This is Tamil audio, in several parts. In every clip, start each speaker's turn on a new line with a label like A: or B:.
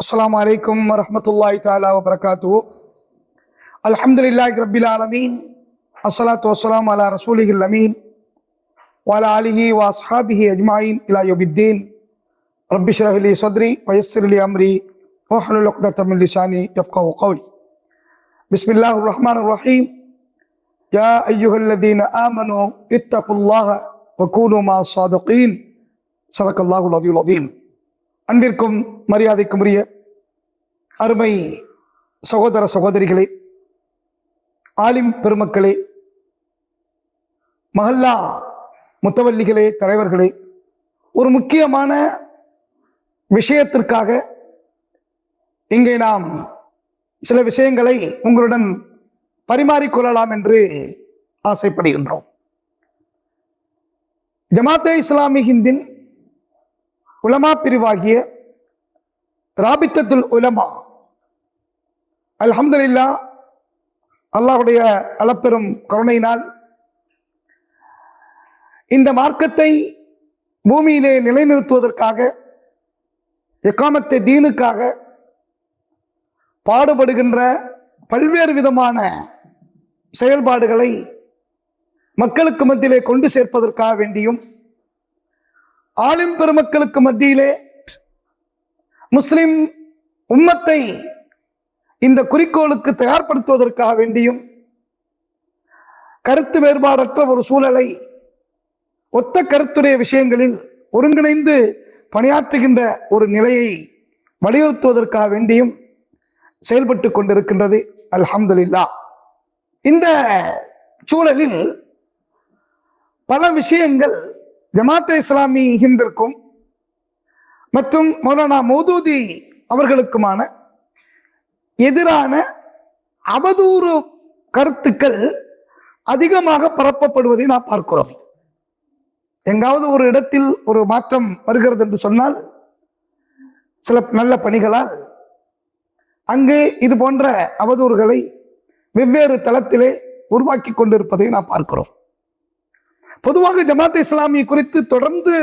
A: السلام عليكم ورحمة الله تعالى وبركاته الحمد لله رب العالمين الصلاة والسلام على رسوله الأمين وعلى آله وأصحابه أجمعين إلى يوم الدين رب اشرح لي صدري ويسر لي أمري واحلل عقدة من لساني يفقه قولي بسم الله الرحمن الرحيم يا أيها الذين آمنوا اتقوا الله وكونوا مع الصادقين صدق الله العظيم العظيم அன்பிற்கும் மரியாதைக்கும் உரிய அருமை சகோதர சகோதரிகளே ஆலிம் பெருமக்களே மஹல்லா முத்தவல்லிகளே தலைவர்களே ஒரு முக்கியமான விஷயத்திற்காக இங்கே நாம் சில விஷயங்களை உங்களுடன் பரிமாறிக்கொள்ளலாம் என்று ஆசைப்படுகின்றோம். ஜமாத்தே இஸ்லாமி ஹிந்தின் உலமா பிரிவாகிய ராபித்தத்துல் உலமா அல்ஹம்துலில்லா அல்லாஹுடைய அளப்பெரும் கருணையினால் இந்த மார்க்கத்தை பூமியிலே நிலைநிறுத்துவதற்காக எக்காமத்தை தீனுக்காக பாடுபடுகின்ற பல்வேறு விதமான செயல்பாடுகளை மக்களுக்கு மத்தியிலே கொண்டு சேர்ப்பதற்காக வேண்டியும் ஆளும் பெருமக்களுக்கு மத்தியிலே முஸ்லிம் உம்மத்தை இந்த குறிக்கோளுக்கு தயார்படுத்துவதற்காக வேண்டியும் கருத்து வேறுபாடற்ற ஒரு சூழலை ஒத்த கருத்துடைய விஷயங்களில் ஒருங்கிணைந்து பணியாற்றுகின்ற ஒரு நிலையை வலியுறுத்துவதற்காக வேண்டியும் செயல்பட்டு கொண்டிருக்கின்றது. அல்ஹம்துலில்லா. இந்த சூழலில் பல விஷயங்கள் ஜமாத்தே இஸ்லாமி ஹிந்திற்கும் மற்றும் மௌலானா மௌதூதி அவர்களுக்குமான எதிரான அவதூறு கருத்துக்கள் அதிகமாக பரப்பப்படுவதை நாம் பார்க்கிறோம். எங்காவது ஒரு இடத்தில் ஒரு மாற்றம் வருகிறது என்று சொன்னால் சில நல்ல பணிகளால் அங்கே இது போன்ற அவதூறுகளை வெவ்வேறு தளத்திலே உருவாக்கி கொண்டிருப்பதை நாம் பார்க்கிறோம். பொதுவாக ஜமாத் இஸ்லாமி குறித்து தொடர்ந்து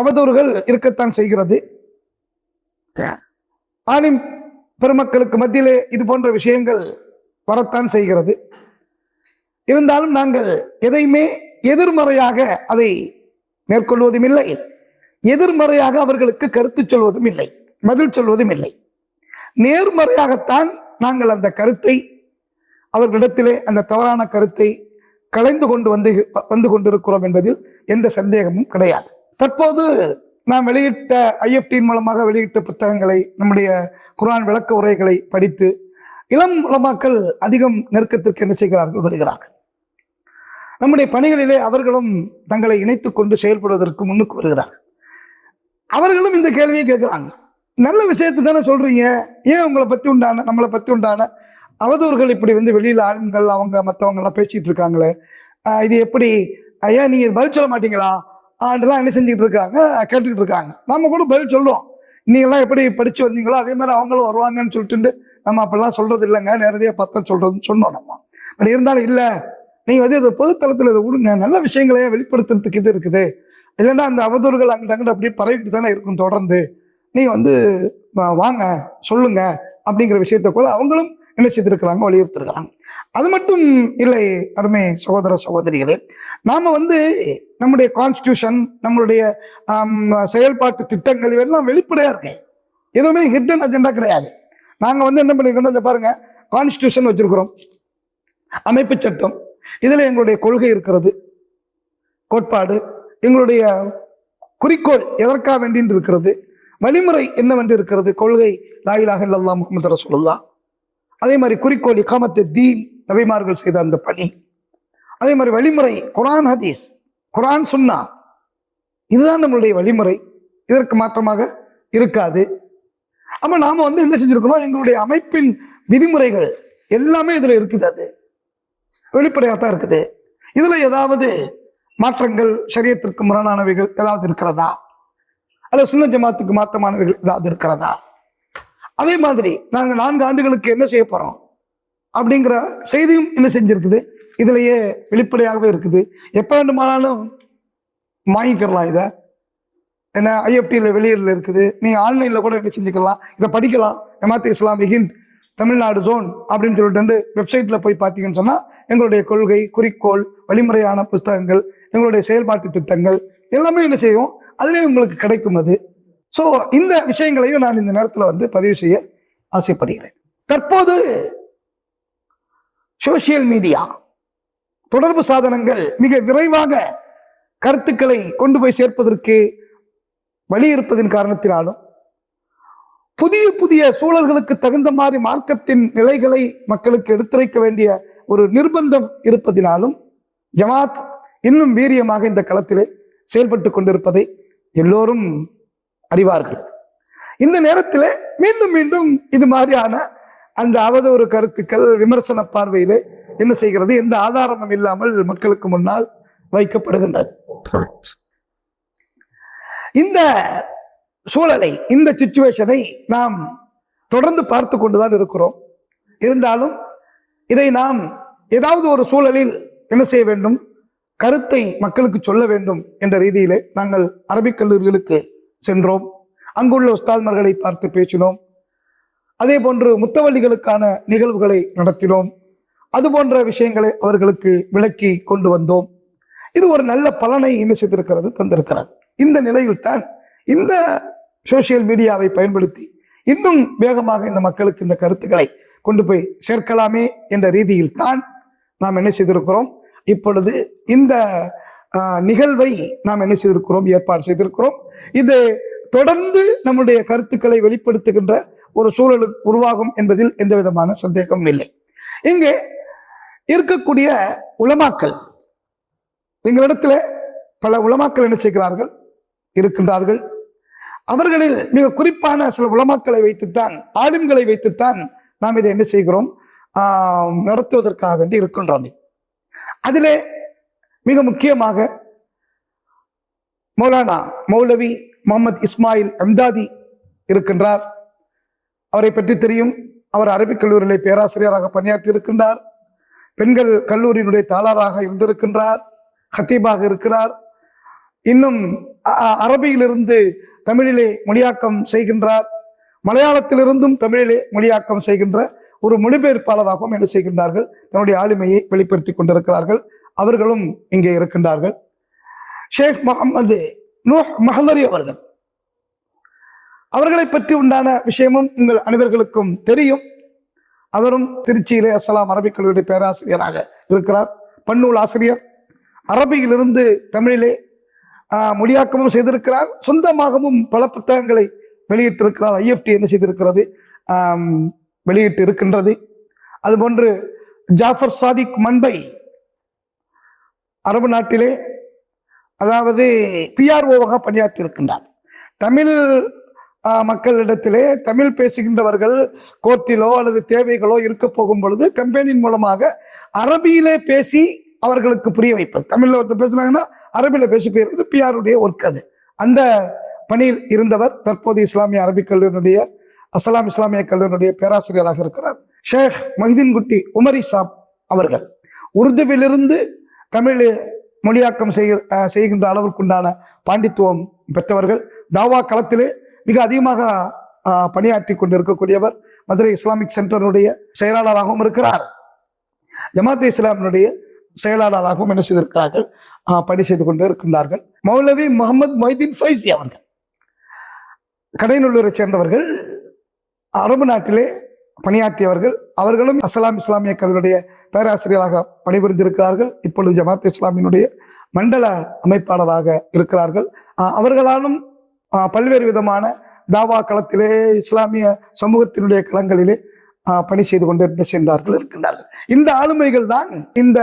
A: அவதூறுகள் இருக்கத்தான் செய்கிறது. ஆலிம் பெருமக்களுக்கு மத்தியிலே இது போன்ற விஷயங்கள் வரத்தான் செய்கிறது. இருந்தாலும் நாங்கள் எதையுமே எதிர்மறையாக அதை மேற்கொள்வதும் இல்லை. எதிர்மறையாக அவர்களுக்கு கருத்து சொல்வதும் இல்லை. பதில் சொல்வதும் இல்லை. நேர்மறையாகத்தான் நாங்கள் அந்த கருத்தை அவர்களிடத்திலே அந்த தவறான கருத்தை கலைந்து கொண்டு வந்து வந்து கொண்டிருக்கிறோம் என்பதில் எந்த சந்தேகமும் கிடையாது. தற்போது நாம் வெளியிட்ட ஐஎஃப்டியின் மூலமாக வெளியிட்ட புத்தகங்களை நம்முடைய குரான் விளக்க உரைகளை படித்து இளம் உலமாக்கள் அதிகம் நெருக்கத்திற்கு என்ன செய்கிறார்கள்? வருகிறார்கள். நம்முடைய பணிகளிலே அவர்களும் தங்களை இணைத்துக் கொண்டு செயல்படுவதற்கு முன்னுக்கு வருகிறார்கள். அவர்களும் இந்த கேள்வியை கேட்கிறாங்க. நல்ல விஷயத்தை தானே சொல்றீங்க. ஏன் உங்களை பத்தி உண்டான நம்மளை பத்தி உண்டான அவதூறுகள் இப்படி வந்து வெளியில் ஆளுங்கள் அவங்க மற்றவங்க எல்லாம் பேசிட்டு இருக்காங்களே. இது எப்படி? ஐயா நீங்க பதில் சொல்ல மாட்டீங்களா? ஆண்டெல்லாம் என்ன செஞ்சுக்கிட்டு இருக்காங்க? கேட்டுக்கிட்டு இருக்காங்க. நம்ம கூட பதில் சொல்லுவோம் நீங்களாம் எப்படி படித்து வந்தீங்களோ அதே மாதிரி அவங்களும் வருவாங்கன்னு சொல்லிட்டு நம்ம அப்படிலாம் சொல்கிறது இல்லைங்க. நேரடியாக பார்த்தா சொல்கிறதுன்னு சொன்னோம் நம்ம. பட் இருந்தாலும் இல்லை. நீங்கள் வந்து இது பொதுத்தளத்தில் இதை விடுங்க. நல்ல விஷயங்களையே வெளிப்படுத்துறதுக்கு இது இருக்குது. இல்லைன்னா அந்த அவதூறுகள் அங்கிட்ட அங்கிட்ட அப்படியே பரவிக்கிட்டு தானே இருக்கும் தொடர்ந்து. நீங்கள் வந்து வாங்க சொல்லுங்க அப்படிங்கிற விஷயத்த கூட அவங்களும் என்ன செய்திருக்கிறாங்க வலியுறுத்திருக்கிறாங்க. அது மட்டும் இல்லை அருமை சகோதர சகோதரிகளே நாம் வந்து நம்முடைய கான்ஸ்டியூஷன் நம்மளுடைய செயல்பாட்டு திட்டங்கள் இவெல்லாம் வெளிப்படையாக இருக்கு. எதுவுமே ஹிட்டன் அஜெண்டா கிடையாது. நாங்கள் வந்து என்ன பண்ணிருக்கோம் பாருங்கள் பாருங்க கான்ஸ்டியூஷன் வச்சிருக்கிறோம். அமைப்பு சட்டம் இதில் எங்களுடைய கொள்கை இருக்கிறது. கோட்பாடு எங்களுடைய குறிக்கோள் எதற்காக வேண்டின்னு இருக்கிறது? வழிமுறை என்னவென்று இருக்கிறது? கொள்கை லாயிலாக இல்லல்லா முகமது ரசூலுல்லா அதே மாதிரி குறிக்கோள் இகாமத்து தீன் நபிமார்கள் செய்த அந்த பணி. அதே மாதிரி வழிமுறை குரான் ஹதீஸ் குரான் சுன்னா. இதுதான் நம்மளுடைய வழிமுறை. இதற்கு மாற்றமாக இருக்காது. அப்ப நாம வந்து என்ன செஞ்சிருக்கிறோம் எங்களுடைய அமைப்பின் விதிமுறைகள் எல்லாமே இதுல இருக்குது அது. வெளிப்படையாக தான் இருக்குது. இதுல ஏதாவது மாற்றங்கள் சரியத்திற்கு முரணானவைகள் ஏதாவது இருக்கிறதா? அல்ல சுன்ன ஜமாத்துக்கு மாற்றமானவைகள் ஏதாவது இருக்கிறதா? அதே மாதிரி நாங்கள் நான்கு ஆண்டுகளுக்கு என்ன செய்ய போறோம்? அப்படிங்கிற செய்தியும் என்ன செஞ்சிருக்குது? இதுலயே வெளிப்படையாகவே இருக்குது. எப்ப வேண்டுமானாலும் வாங்கிக்கிறலாம் இதை. என்ன ஐஎஃப்டியில் வெளியில் இருக்குது. நீங்கள் ஆன்லைனில் கூட என்ன செஞ்சுக்கலாம்? இதை படிக்கலாம். ஜமாத் இஸ்லாம் ஹிந்த் தமிழ்நாடு ஜோன் அப்படின்னு சொல்லிட்டு வெப்சைட்டில் போய் பார்த்தீங்கன்னு சொன்னால் எங்களுடைய கொள்கை குறிக்கோள் வழிமுறையான புஸ்தகங்கள் எங்களுடைய செயல்பாட்டு திட்டங்கள் எல்லாமே என்ன செய்வோம் அதிலே உங்களுக்கு கிடைக்கும் அது. ஸோ இந்த விஷயங்களையும் நான் இந்த நேரத்தில் வந்து பதிவு செய்ய ஆசைப்படுகிறேன். தற்போது சோசியல் மீடியா தொடர்பு சாதனங்கள் மிக விரைவாக கருத்துக்களை கொண்டு போய் சேர்ப்பதற்கு வழி இருப்பதின் காரணத்தினாலும் புதிய புதிய சூழல்களுக்கு தகுந்த மாதிரி மார்க்கத்தின் நிலைகளை மக்களுக்கு எடுத்துரைக்க வேண்டிய ஒரு நிர்பந்தம் இருப்பதினாலும் ஜமாத் இன்னும் வீரியமாக இந்த களத்திலே செயல்பட்டு கொண்டிருப்பதை எல்லோரும் அறிவார்கள். இந்த நேரத்தில் மீண்டும் மீண்டும் இது மாதிரியான அந்த அவதூறு கருத்துக்கள் விமர்சன பார்வையிலே என்ன செய்கிறது? எந்த ஆதாரமும் இல்லாமல் மக்களுக்கு முன்னால் வைக்கப்படுகின்றது. இந்த சூழலை இந்த சுச்சுவேஷனை நாம் தொடர்ந்து பார்த்து கொண்டுதான் இருக்கிறோம். இருந்தாலும் இதை நாம் ஏதாவது ஒரு சூழலில் என்ன செய்ய வேண்டும்? கருத்தை மக்களுக்கு சொல்ல வேண்டும் என்ற ரீதியிலே நாங்கள் அரபிக் கல்லூரிகளுக்கு சென்றோம். அங்குள்ள உஸ்தாத்மர்களை பார்த்து பேசினோம். அதே போன்று முத்தவள்ளிகளுக்கான நிகழ்வுகளை நடத்தினோம். அது போன்ற விஷயங்களை அவர்களுக்கு விளக்கி கொண்டு வந்தோம். இது ஒரு நல்ல பலனை என்ன செய்திருக்கிறது தந்திருக்கிறது. இந்த நிலையில் தான் இந்த சோசியல் மீடியாவை பயன்படுத்தி இன்னும் வேகமாக இந்த மக்களுக்கு இந்த கருத்துக்களை கொண்டு போய் சேர்க்கலாமே என்ற ரீதியில் தான் நாம் என்ன செய்திருக்கிறோம். இப்பொழுது இந்த நிகழ்வை நாம் என்ன செய்திருக்கிறோம் ஏற்பாடு செய்திருக்கிறோம். இது தொடர்ந்து நம்முடைய கருத்துக்களை வெளிப்படுத்துகின்ற ஒரு சூழல் உருவாகும் என்பதில் எந்த விதமான சந்தேகமும் இல்லை. இங்கே இருக்கக்கூடிய உலமாக்கள் எங்களிடத்துல பல உலமாக்கள் என்ன செய்கிறார்கள்? இருக்கின்றார்கள். அவர்களில் மிக குறிப்பான சில உலமாக்களை வைத்துத்தான் ஆளும்களை வைத்துத்தான் நாம் இதை என்ன செய்கிறோம்? நடத்துவதற்காக வேண்டி இருக்கின்றோம். அதிலே மிக முக்கியமாக மௌலானா மௌலவி முகமது இஸ்மாயில் அம்தாதி இருக்கின்றார். அவரை பற்றி தெரியும். அவர் அரபிக் கல்லூரியிலே பேராசிரியராக பணியாற்றி இருக்கின்றார். பெண்கள் கல்லூரியினுடைய தாளராக இருந்திருக்கின்றார். ஹத்தீபாக இருக்கிறார். இன்னும் அ- அரபியிலிருந்து தமிழிலே மொழியாக்கம் செய்கின்றார். மலையாளத்திலிருந்தும் தமிழிலே மொழியாக்கம் செய்கின்ற ஒரு மொழிபெயர்ப்பாளராகவும் என்ன செய்கின்றார்கள்? தன்னுடைய ஆளுமையை வெளிப்படுத்தி கொண்டிருக்கிறார்கள். அவர்களும் இங்கே இருக்கின்றார்கள். ஷேக் முகமது நூஹ் மஹலரி அவர்கள். அவர்களை பற்றி உண்டான விஷயமும் உங்கள் அனைவர்களுக்கும் தெரியும். அவரும் திருச்சியிலே அஸ்ஸலாம் அரபிக் கல்லூரி பேராசிரியராக இருக்கிறார். பன்னூல் ஆசிரியர். அரபியிலிருந்து தமிழிலே மொழியாக்கமும் செய்திருக்கிறார். சொந்தமாகவும் பல புத்தகங்களை வெளியிட்டிருக்கிறார். ஐஎஃப்டி என்ன செய்திருக்கிறது? வெளியிட்டு இருக்கின்றது. அதுபோன்று ஜாஃபர் சாதிக் மண்பை அரபு நாட்டிலே அதாவது பிஆர்ஓவாக பணியாற்றி இருக்கின்றார் தமிழ் மக்களிடத்திலே தமிழ் பேசுகின்றவர்கள் கோர்ட்டிலோ அல்லது தேவைகளோ இருக்க போகும் பொழுது கம்பெனியின் மூலமாக அரபியிலே பேசி அவர்களுக்கு புரிய வைப்பது. தமிழில் ஒருத்தர் பேசுனாங்கன்னா அரபியில் பேசி போயிருக்கிறது. பிஆருடைய ஒர்க் அது. அந்த பணியில் இருந்தவர் தற்போது இஸ்லாமிய அரபிக் கல்லூரியினுடைய அஸ்லாம் இஸ்லாமிய கல்லூரியுடைய பேராசிரியராக இருக்கிறார். ஷேக் மஹிதீன் குட்டி உமரி சாப் அவர்கள். உருதுவிலிருந்து தமிழ் மொழியாக்கம் செய்ய அஹ், செய்கின்ற அளவிற்குண்டான பாண்டித்துவம் பெற்றவர்கள். தாவா களத்திலே மிக அதிகமாக பணியாற்றி கொண்டிருக்கக்கூடியவர் மதுரை இஸ்லாமிக் சென்டருடைய செயலாளராகவும் இருக்கிறார். ஜமாத் இஸ்லாமினுடைய செயலாளராகவும் என்ன செய்திருக்கிறார்கள்? பணி செய்து கொண்டு இருக்கின்றார்கள். மௌலவி முகமது மொய்தீன் ஃபைசி அவர்கள். கடைநல்லூரை சேர்ந்தவர்கள். அரபு நாட்டிலே பணியாற்றியவர்கள் அவர்களும் அஸ்லாம் இஸ்லாமிய கல்வியுடைய பேராசிரியராக பணிபுரிந்திருக்கிறார்கள். இப்பொழுது ஜமாத் இஸ்லாமியினுடைய மண்டல அமைப்பாளராக இருக்கிறார்கள். அவர்களாலும் பல்வேறு விதமான தாவா களத்திலே இஸ்லாமிய சமூகத்தினுடைய களங்களிலே பணி செய்து கொண்டு என்ன சென்றார்கள் இருக்கின்றார்கள். இந்த ஆளுமைகள் தான் இந்த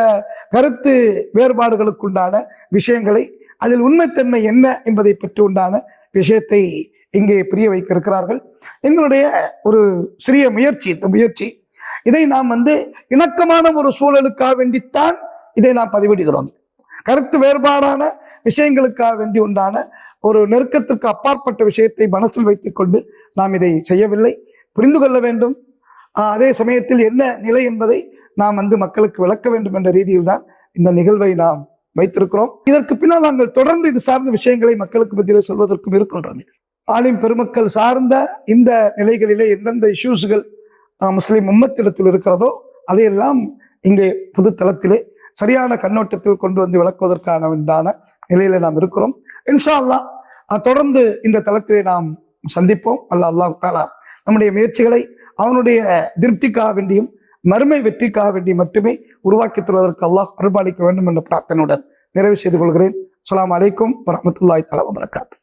A: கருத்து வேறுபாடுகளுக்குண்டான விஷயங்களை அதில் உண்மைத்தன்மை என்ன என்பதை பற்றி உண்டான விஷயத்தை இங்கே புரிய வைக்க இருக்கிறார்கள் எங்களுடைய ஒரு சிறிய முயற்சி இந்த முயற்சி இதை நாம் வந்து இணக்கமான ஒரு சூழலுக்காக வேண்டித்தான் இதை நாம் பதிவிடுகிறோம். கருத்து வேறுபாடான விஷயங்களுக்காக வேண்டி உண்டான ஒரு நெருக்கத்திற்கு அப்பாற்பட்ட விஷயத்தை மனசில் வைத்துக்கொண்டு நாம் இதை செய்யவில்லை. புரிந்து கொள்ள வேண்டும். ஆஹ் அதே சமயத்தில் என்ன நிலை என்பதை நாம் வந்து மக்களுக்கு விளக்க வேண்டும் என்ற ரீதியில் தான் இந்த நிகழ்வை நாம் வைத்திருக்கிறோம். இதற்கு பின்னால் நாங்கள் தொடர்ந்து இது சார்ந்த விஷயங்களை மக்களுக்கு பதிலே சொல்வதற்கும் இருக்கின்றோம். ஆலிம் பெருமக்கள் சார்ந்த இந்த நிலைகளிலே எந்தெந்த இஷ்யூஸ்கள் முஸ்லீம் உம்மத்திடத்தில் இருக்கிறதோ அதையெல்லாம் இங்கே புது தளத்திலே சரியான கண்ணோட்டத்தில் கொண்டு வந்து விளக்குவதற்கான உண்டான நிலையில நாம் இருக்கிறோம். இன்ஷா அல்லாஹ் தொடர்ந்து இந்த தளத்திலே நாம் சந்திப்போம். அல்லா அல்லாஹ் தாலா நம்முடைய முயற்சிகளை அவனுடைய திருப்திக்காக வேண்டியும் மறுமை வெற்றிக்காக வேண்டி மட்டுமே உருவாக்கி தருவதற்கு அல்லாஹ் அருள்பாலிக்க வேண்டும் என்ற பிரார்த்தனையுடன் நிறைவு செய்து கொள்கிறேன். அஸ்ஸலாமு அலைக்கும் வரமத்துல்லாய் தலா வரகாத்து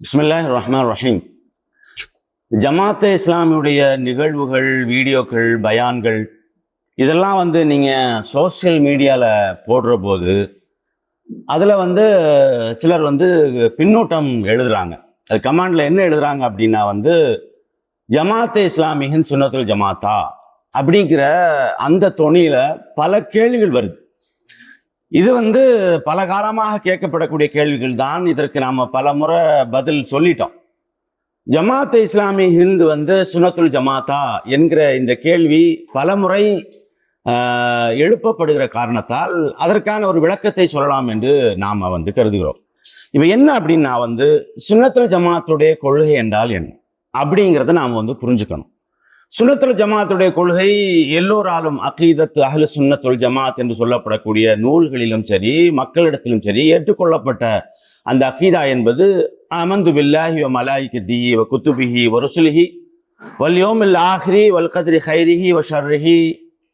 B: பிஸ்மில்லா ரஹ்மான் ரஹீம் ஜமாத்தே இஸ்லாமியுடைய நிகழ்வுகள் வீடியோக்கள் பயான்கள் இதெல்லாம் வந்து நீங்கள் சோஷியல் மீடியாவில் போடுற போது அதில் வந்து சிலர் வந்து பின்னூட்டம் எழுதுறாங்க. அது கமாண்டில் என்ன எழுதுறாங்க அப்படின்னா வந்து ஜமாத்தே இஸ்லாமியின் சுன்னத்துல் ஜமாத்தா அப்படிங்கிற அந்த துணியில் பல கேள்விகள் வருது. இது வந்து பல காலமாக கேட்கப்படக்கூடிய கேள்விகள் தான். இதற்கு நாம் பல முறை பதில் சொல்லிட்டோம். ஜமாத் இஸ்லாமி ஹிந்து வந்து சுனத்துல் ஜமாத்தா என்கிற இந்த கேள்வி பல முறை எழுப்பப்படுகிற காரணத்தால் அதற்கான ஒரு விளக்கத்தை சொல்லலாம் என்று நாம் வந்து கருதுகிறோம். இப்போ என்ன அப்படின்னா வந்து சுனத்துல் ஜமாத்துடைய கொள்கை என்றால் என்ன? அப்படிங்கிறத நாம் வந்து புரிஞ்சுக்கணும். சுன்னத்துல் ஜமாத்துடைய கொள்கை எல்லோராலும் அகீதத்து அஹ்லு சுன்னத்துல் ஜமாத் என்று சொல்லப்படக்கூடிய நூல்களிலும் சரி மக்களிடத்திலும் சரி ஏற்றுக்கொள்ளப்பட்ட அந்த அகீதா என்பது அமந்து பில்லாஹி வ மலாயிகத்தி வ குத்துபிஹி வ ருசுலிஹி வல் யோமில் ஆஹ்ரி வல் கத்ரி ஹைரிஹி வ ஷர்ரிஹி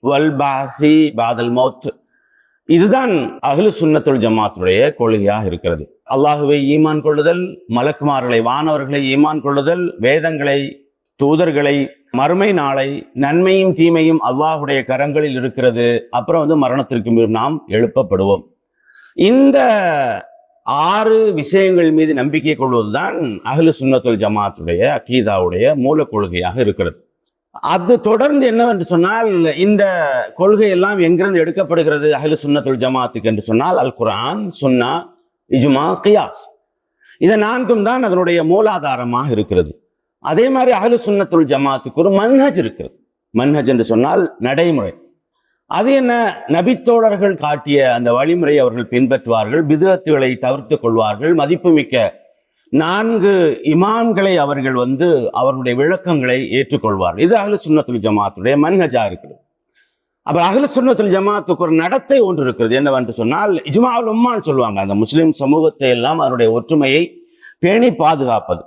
B: வல் பாசி பாதல் மௌத். இதுதான் அகில சுன்னத்துல் ஜமாத்துடைய கொள்கையாக இருக்கிறது. அல்லாஹுவை ஈமான் கொள்ளுதல் மலக்குமார்களை வானவர்களை ஈமான் கொள்ளுதல் வேதங்களை தூதர்களை மறுமை நாளை நன்மையும் தீமையும் அல்லாஹுடைய கரங்களில் இருக்கிறது. அப்புறம் வந்து மரணத்திற்கு நாம் எழுப்பப்படுவோம். இந்த ஆறு விஷயங்கள் மீது நம்பிக்கை கொள்வதுதான் அகிலு சுன்னத்துல் ஜமாத்துடைய அகீதாவுடைய மூல கொள்கையாக இருக்கிறது. அது தொடர்ந்து என்னவென்று சொன்னால் இந்த கொள்கை எல்லாம் எங்கிருந்து எடுக்கப்படுகிறது அகில சுன்னத்துல் ஜமாத்துக்கு என்று சொன்னால் அல் குரான் சுன்னா இஜுமா கியாஸ். இதை நான்கும் தான் அதனுடைய மூலாதாரமாக இருக்கிறது. அதே மாதிரி அகலு சுன்னத்துல் ஜமாத்துக்கு ஒரு மன்ஹஜ் இருக்கிறது மன்ஹஜ் என்று சொன்னால் நடைமுறை. அது என்ன? நபித்தோழர்கள் காட்டிய அந்த வழிமுறை அவர்கள் பின்பற்றுவார்கள் பிதுகத்துகளை தவிர்த்து கொள்வார்கள் மதிப்புமிக்க நான்கு இமாம்களை அவர்கள் வந்து அவர்களுடைய விளக்கங்களை ஏற்றுக்கொள்வார்கள். இது அஹ்லு சுண்ணத்துல் ஜமாத்துடைய மன்ஹஜா இருக்கிறது அப்புறம் அஹ்லு சுண்ணத்துல் ஜமாத்துக்கு ஒரு நடத்தை ஒன்று இருக்கிறது என்னவென்று சொன்னால் இஜ்மாவுல் உம்மான்னு சொல்லுவாங்க. அந்த முஸ்லீம் சமூகத்தை எல்லாம் அதனுடைய ஒற்றுமையை பேணி பாதுகாப்பது.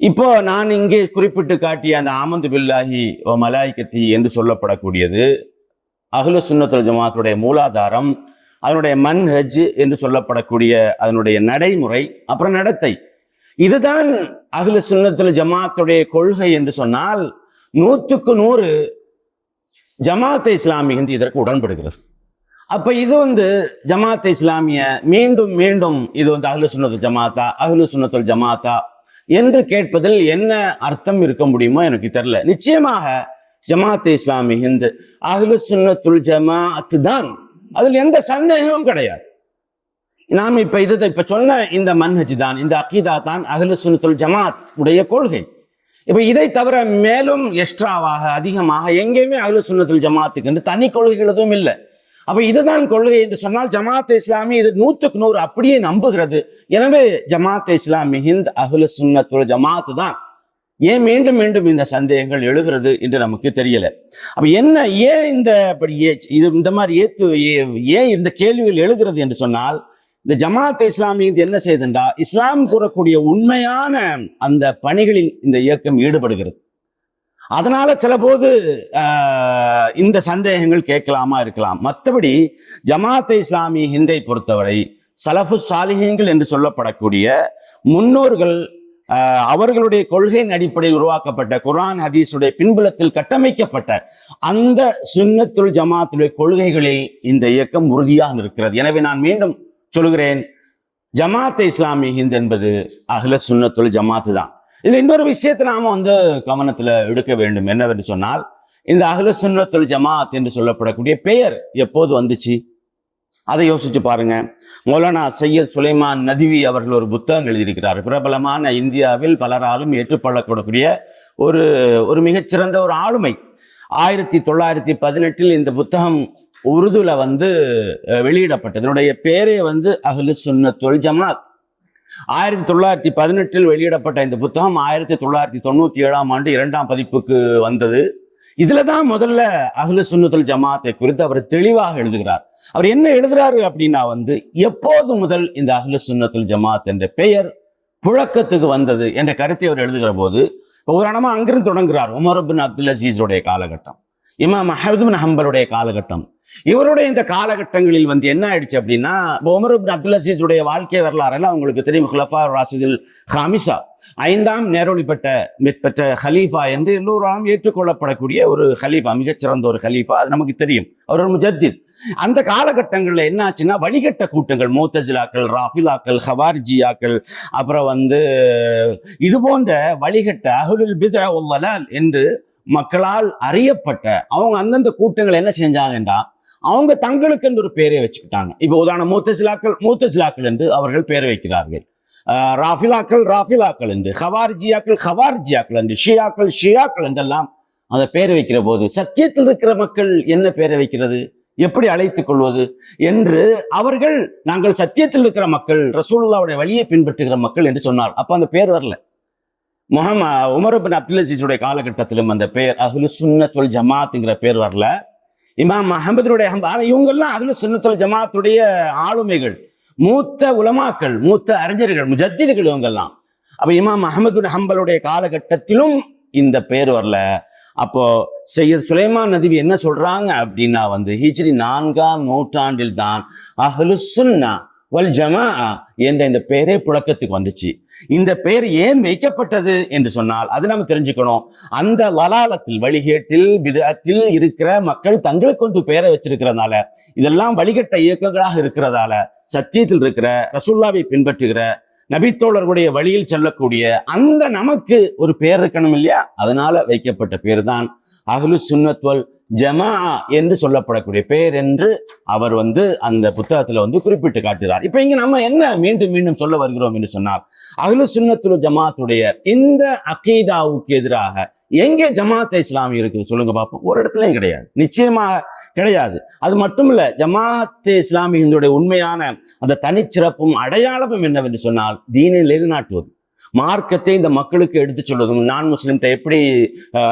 B: இப்போ நான் இங்கே குறிப்பிட்டு காட்டிய அந்த ஆமந்து பில்லாஹி ஓ மலாய்கத்தி என்று சொல்லப்படக்கூடியது அஹ்லு சுன்னத்துல் ஜமாத்துடைய மூலாதாரம் அதனுடைய மன்ஹஜ் என்று சொல்லப்படக்கூடிய அதனுடைய நடைமுறை அப்புறம் நடத்தை. இதுதான் அகில சுன்னத்துல் ஜமாத்துடைய கொள்கை என்று சொன்னால் நூற்றுக்கு நூறு ஜமாத்தை இஸ்லாமி வந்து இதற்கு உடன்படுகிறது. அப்ப இது வந்து ஜமாத்தை இஸ்லாமிய மீண்டும் மீண்டும் இது வந்து அகில சுன்னத்துல் ஜமாத்தா அகில சுன்னத்துல் ஜமாத்தா என்று கேட்பதில் என்ன அர்த்தம் இருக்க முடியுமோ எனக்கு தெரியல. நிச்சயமாக ஜமாத் இஸ்லாமி ஹிந்து அகில சுன்னத்துல் ஜமாத் தான். அதில் எந்த சந்தேகமும் கிடையாது. நாம் இப்ப இது இப்ப சொன்ன இந்த மன்ஹஜ் தான் இந்த அகீதா தான் அகில சுன்னத்துல் ஜமாத் உடைய கொள்கை. இப்ப இதை தவிர மேலும் எக்ஸ்ட்ராவாக அதிகமாக எங்கேயுமே அகில சுன்னத்துல் ஜமாத்துக்கு என்று தனி கொள்கைகள் எதுவும் இல்லை. அப்ப இதுதான் கொள்கை என்று சொன்னால் ஜமாத் இஸ்லாமி இது நூற்றுக்கு நூறு அப்படியே நம்புகிறது. எனவே ஜமாத் இஸ்லாமி ஹிந்த் அகுல சுன்னத்துல் ஜமாத் தான் ஏன் மீண்டும் மீண்டும் இந்த சந்தேகங்கள் எழுகிறது என்று நமக்கு தெரியல. அப்ப என்ன ஏன் இந்த அப்படி இது இந்த மாதிரி ஏத்து ஏ- ஏன் இந்த கேள்விகள் எழுகிறது என்று சொன்னால் இந்த ஜமாத் இஸ்லாமி இது என்ன செய்யுதுண்டா இஸ்லாம் கூறக்கூடிய உண்மையான அந்த பணிகளில் இந்த இயக்கம் ஈடுபடுகிறது. அதனால சில போது இந்த சந்தேகங்கள் கேட்கலாமா இருக்கலாம். மற்றபடி ஜமாத் இஸ்லாமி ஹிந்தை பொறுத்தவரை சலஃபு சாலிஹீன்கள் என்று சொல்லப்படக்கூடிய முன்னோர்கள் அவர்களுடைய கொள்கையின் அடிப்படையில் உருவாக்கப்பட்ட குர்ஆன் ஹதீஸுடைய பின்புலத்தில் கட்டமைக்கப்பட்ட அந்த சுன்னத்துல் ஜமாத்துடைய கொள்கைகளில் இந்த இயக்கம் உறுதியாக இருக்கிறது. எனவே நான் மீண்டும் சொல்கிறேன் ஜமாத் இஸ்லாமி ஹிந்த் என்பது அகில சுன்னத்துல் ஜமாத்து தான். இதுல இன்னொரு விஷயத்தை நாம் வந்து கவனத்தில் எடுக்க வேண்டும். என்னவென்று சொன்னால் இந்த அஹ்ல சுன்னத்துல் ஜமாத் என்று சொல்லப்படக்கூடிய பெயர் எப்போது வந்துச்சு? அதை யோசிச்சு பாருங்க. மௌலானா சையத் சுலைமான் நதிவி அவர்கள் ஒரு புத்தகம் எழுதியிருக்கிறார். பிரபலமான இந்தியாவில் பலராலும் ஏற்றுக்கொள்ளக்கூடக்கூடிய ஒரு ஒரு மிகச்சிறந்த ஒரு ஆளுமை. ஆயிரத்தி தொள்ளாயிரத்தி பதினெட்டில் இந்த புத்தகம் உருதுல வந்து வெளியிடப்பட்டது. இதனுடைய பேரே வந்து அஹ்லு சுன்னத்துல் ஜமாத் ஆயிரத்தி தொள்ளாயிரத்தி பதினெட்டில் வெளியிடப்பட்ட இந்த புத்தகம் ஆயிரத்தி தொள்ளாயிரத்தி தொண்ணூத்தி ஏழாம் ஆண்டு இரண்டாம் பதிப்புக்கு வந்தது. இதுல தான் முதல்ல அகில சுன்னத்துல் ஜமாத்தை குறித்து அவர் தெளிவாக எழுதுகிறார். அவர் என்ன எழுதுறாரு அப்படின்னா வந்து எப்போது முதல் இந்த அகில சுன்னத்துல் ஜமாத் என்ற பெயர் புழக்கத்துக்கு வந்தது என்ற கருத்தை அவர் எழுதுகிற போது இப்போ அங்கிருந்து தொடங்குகிறார் உமர் பின் அப்துல் அசீஸுடைய காலகட்டம். இமாம் அஹமது ஹம்பலுடைய காலகட்டம். இவருடைய இந்த காலகட்டங்களில் வந்து என்ன ஆயிடுச்சு அப்படின்னா இப்போ உமர் அப்துல் அசீஸுடைய வாழ்க்கை வரலாறுலாம் உங்களுக்கு தெரியும். ஹுலஃபா ராசிதில் ஹாமிசா ஐந்தாம் நேரொழி பெற்ற பெற்ற ஹலீஃபா என்று எல்லோராலும் ஏற்றுக்கொள்ளப்படக்கூடிய ஒரு ஹலீஃபா மிகச்சிறந்த ஒரு ஹலீஃபா அது நமக்கு தெரியும். அவர் ஒரு முஜத்தித். அந்த காலகட்டங்களில் என்ன ஆச்சுன்னா வழிகட்ட கூட்டங்கள் மோத்தஜிலாக்கள் ராஃபிலாக்கள் ஹவார்ஜியாக்கள் அப்புறம் வந்து இது போன்ற வழிகட்ட அஹுலுல் பிதா என்று மக்களால் அறியப்பட்ட அவங்க அந்தந்த கூட்டங்கள் என்ன செஞ்சாங்கன்னா அவங்க தங்களுக்கு என்று ஒரு பேரை வச்சுக்கிட்டாங்க. இப்போ உதாரணம் மூத்தசிலாக்கள் மூத்தசிலாக்கள் என்று அவர்கள் பேர் வைக்கிறார்கள். ராஃபிலாக்கள் ராஃபிலாக்கள் என்று ஹவார்ஜியாக்கள் ஹவார்ஜியாக்கள் என்று ஷியாக்கள் ஷியாக்கள் என்றெல்லாம் அந்த பேரை வைக்கிற போது சத்தியத்தில் இருக்கிற மக்கள் என்ன பேரை வைக்கிறது? எப்படி அழைத்துக் கொள்வது? என்று அவர்கள் நாங்கள் சத்தியத்தில் இருக்கிற மக்கள் ரசூலுல்லாவுடைய வழியை பின்பற்றுகிற மக்கள் என்று சொன்னார். அப்ப அந்த பேர் வரல. முகம உமரபின் அப்துல் அசீஸுடைய காலகட்டத்திலும் அந்த பேர் அஹ்லு சுன்னத்துல் ஜமாத்துங்கிற பேர் வரல. இமாம் அஹமதுடைய ஆனா இவங்கெல்லாம் அஹ்லு சுன்னத்துல் ஜமாத்துடைய ஆளுமைகள். மூத்த உலமாக்கள் மூத்த அறிஞர்கள் முஜத்திதுகள் இவங்கெல்லாம். அப்போ இமாம் அஹமது ஹம்பலுடைய காலகட்டத்திலும் இந்த பேர் வரல. அப்போ செய்யத் சுலைமான் நதிவி என்ன சொல்றாங்க அப்படின்னா வந்து ஹிஜ்ரி நான்காம் நூற்றாண்டில் தான் அஹ்லு சுன்னா வல் ஜமா என்ற இந்த பெயரே புழக்கத்துக்கு வந்துச்சு. இந்த பெயர் ஏன் வைக்கப்பட்டது என்று சொன்னால் அது நம்ம தெரிஞ்சுக்கணும். அந்த வலாலத்தில் வழிகேட்டில் விதத்தில் இருக்கிற மக்கள் தங்களுக்கு கொண்டு பெயரை வச்சிருக்கிறதுனால இதெல்லாம் வழிகட்ட இயக்கங்களாக இருக்கிறதால சத்தியத்தில் இருக்கிற ரசுல்லாவை பின்பற்றுகிற நபித்தோழர்களுடைய வழியில் செல்லக்கூடிய அந்த நமக்கு ஒரு பெயர் இருக்கணும் இல்லையா? அதனால வைக்கப்பட்ட பேர் தான் அகலு சுன்னத்வல் ஜமா என்று சொல்லப்படக்கூடிய பெயர் என்று அவர் வந்து அந்த புத்தகத்தில் வந்து குறிப்பிட்டு காட்டுகிறார். இப்போ இங்கே நம்ம என்ன மீண்டும் மீண்டும் சொல்ல வருகிறோம் என்று சொன்னால் அகில சுன்னத்துல் ஜமாத்துடைய இந்த அகீதாவுக்கு எதிராக எங்கே ஜமாத் இஸ்லாமி இருக்குது சொல்லுங்க பார்ப்போம். ஒரு இடத்துலையும் கிடையாது. நிச்சயமாக கிடையாது. அது மட்டும் இல்ல ஜமாத் இஸ்லாமியினுடைய உண்மையான அந்த தனிச்சிறப்பும் அடையாளமும் என்னவென்று சொன்னால் தீனை நிலைநாட்டுவது. மார்க்கத்தை இந்த மக்களுக்கு எடுத்து சொல்வதும் நான் முஸ்லீம்கிட்ட எப்படி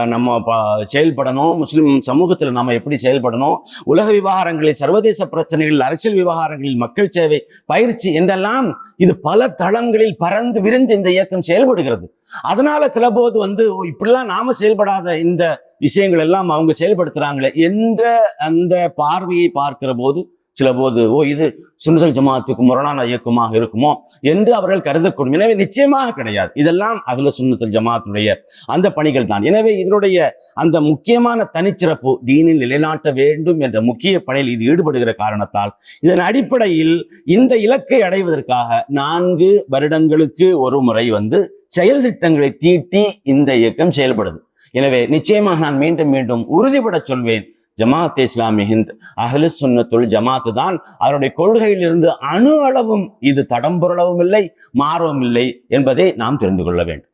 B: நம்ம ப- செயல்படணும் முஸ்லீம் சமூகத்தில் நாம எப்படி செயல்படணும் உலக விவகாரங்களில் சர்வதேச பிரச்சனைகளில் அரசியல் விவகாரங்களில் மக்கள் சேவை பயிற்சி என்றெல்லாம் இது பல தளங்களில் பறந்து விரிந்து இந்த இயக்கம் செயல்படுகிறது. அதனால சில போது வந்து ஓ, இப்படிலாம் நாம செயல்படாத இந்த விஷயங்கள் எல்லாம் அவங்க செயல்படுத்துறாங்களே என்ற அந்த பார்வையை பார்க்கிற போது சில போது ஓ இது சுன்னுதல் ஜமாத்துக்கு முரணான இயக்கமாக இருக்குமோ? என்று அவர்கள் கருதக்கூடும். எனவே நிச்சயமாக கிடையாது. இதெல்லாம் அகல சுன்னத்துல் ஜமாத்துடைய அந்த பணிகள் தான். எனவே இதனுடைய அந்த முக்கியமான தனிச்சிறப்பு தீனில் நிலைநாட்ட வேண்டும் என்ற முக்கிய பணியில் இது ஈடுபடுகிற காரணத்தால் இதன் அடிப்படையில் இந்த இலக்கை அடைவதற்காக நான்கு வருடங்களுக்கு ஒரு முறை வந்து செயல் திட்டங்களை தீட்டி இந்த இயக்கம் செயல்படுது. எனவே நிச்சயமாக நான் மீண்டும் மீண்டும் உறுதிபட சொல்வேன். ஜமாத் இஸ்லாமி ஹிந்த் அஹ்லு சுன்னத்துள் ஜமாத்து தான் அவருடைய கொள்கையிலிருந்து அணு அளவும் இது தடம்புரளவும் இல்லை மாறவும் இல்லை என்பதை நாம் தெரிந்து கொள்ள வேண்டும்.